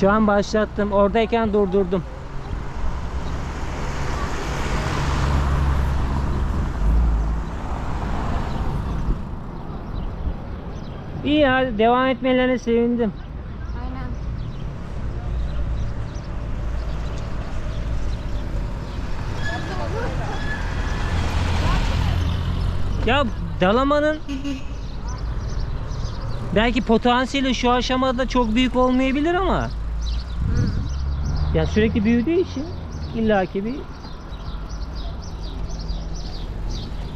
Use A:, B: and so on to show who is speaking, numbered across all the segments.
A: Şu an başlattım. Oradayken durdurdum. İyi ya devam etmelerine sevindim.
B: Aynen.
A: Ya dalamanın belki potansiyeli şu aşamada çok büyük olmayabilir ama ya sürekli büyüdüğü için illaki bir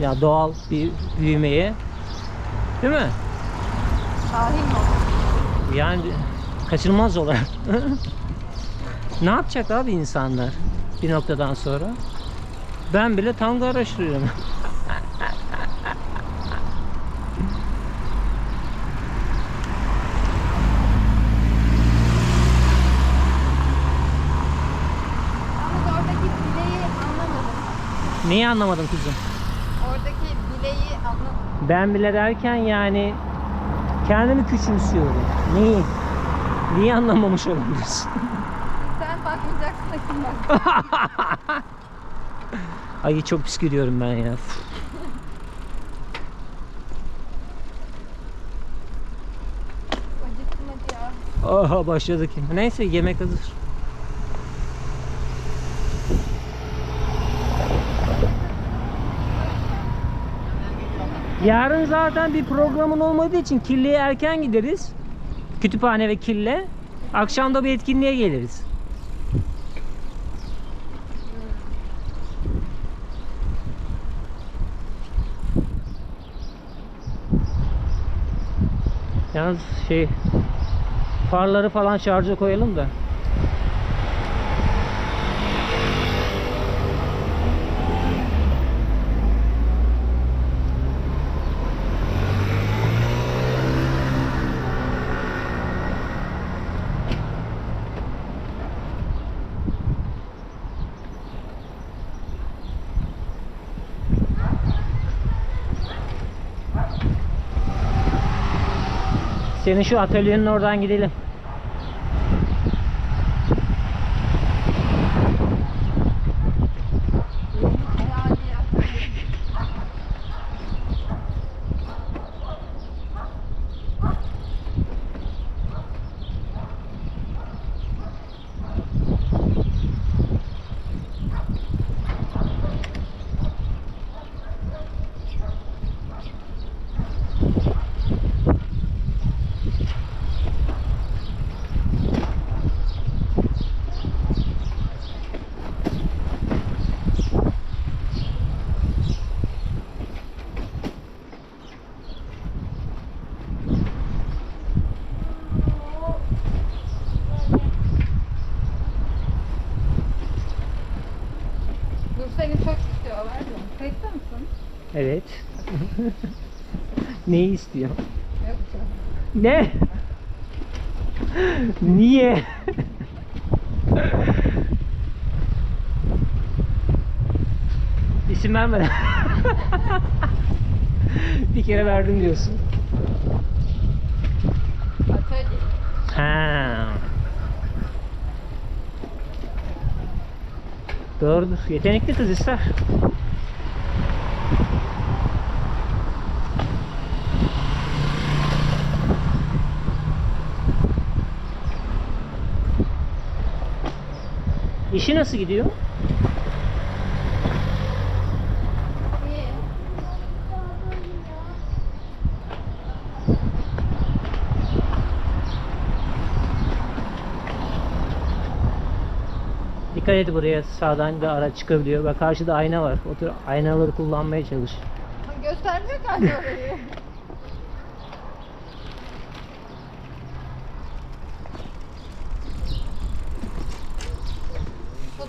A: ya doğal bir büyümeye değil mi?
B: Şahin mi?
A: Yani kaçınılmaz olarak. ne yapacak abi insanlar bir noktadan sonra? Ben bile tango araştırıyorum.
B: Yalnız oradaki bileği anlamadım.
A: Neyi anlamadım kızım?
B: Oradaki bileği anlamadım.
A: Ben bile derken yani kendimi küçümsüyorum. Neyi? Neyi anlamamış olabilirsin?
B: Sen bakmayacaksın da kim bak?
A: Ay çok pis gülüyorum ben ya. Aha başladık. Neyse yemek hazır. Yarın zaten bir programın olmadığı için Kille'ye erken gideriz. Kütüphane ve Kille. Akşam da bir etkinliğe geliriz. Yalnız şey farları falan şarja koyalım da. Senin şu atölyenin oradan gidelim. Evet. Neyi istiyor? Ne? Niye? İsim vermeden. bir kere verdim diyorsun. Ha. Doğrudur. Yetenekli kız ister. İşi nasıl gidiyor? Dikkat et buraya sağdan da araç çıkabiliyor. Bak karşıda ayna var. Otur aynaları kullanmaya çalış.
B: Göstermiyor kanka orayı.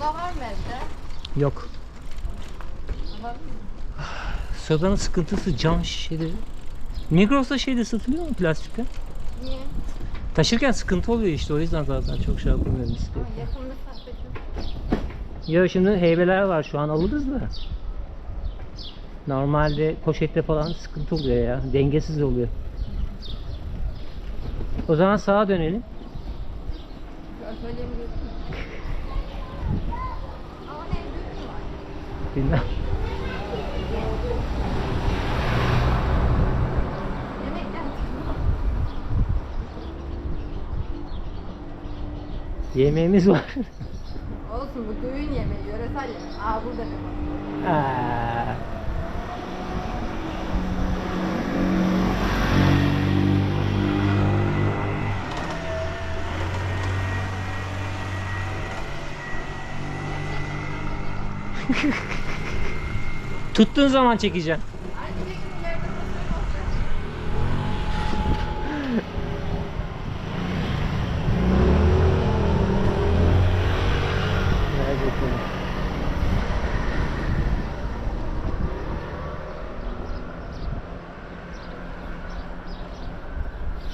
B: Soda var mı evde?
A: Yok. Sodanın sıkıntısı cam şişeleri. Migros'ta şeyde satılıyor mu plastikte?
B: Niye?
A: Taşırken sıkıntı oluyor işte o yüzden zaten çok şey yapamıyorum bisiklet.
B: Ama yakın mesafede.
A: Ya şimdi heybeler var şu an alırız da. Normalde poşette falan sıkıntı oluyor ya. Dengesiz oluyor. O zaman sağa dönelim.
B: Mu? Ama ne düğün var.
A: Bilmem. Yemeğimiz var.
B: Olsun bu düğün yemeği, yöresel yemek. Aa burada ne var?
A: Aa. Tuttuğun zaman çekeceğim.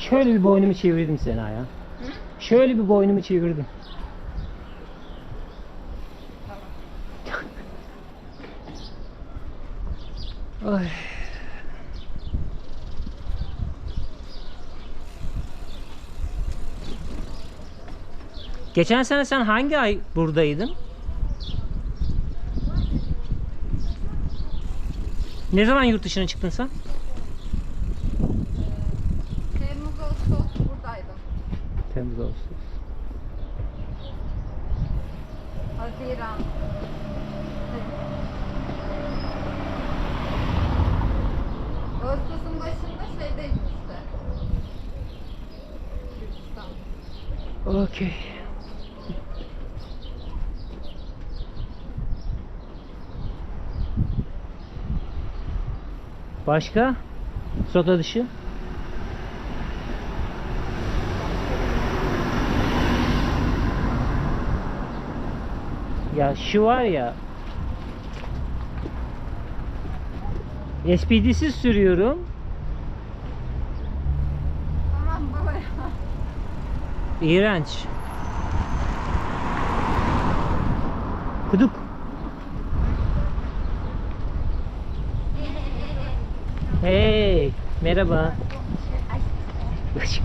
A: Şöyle bir boynumu çevirdim Sena ya. Şöyle bir boynumu çevirdim. Ay. Geçen sene sen hangi ay buradaydın? Ne zaman yurt dışına çıktın sen? Okey. Başka? Sota dışı? Ya şu var ya SPD'siz sürüyorum. İğrenç. Kuduk. Hey, merhaba. Aşk.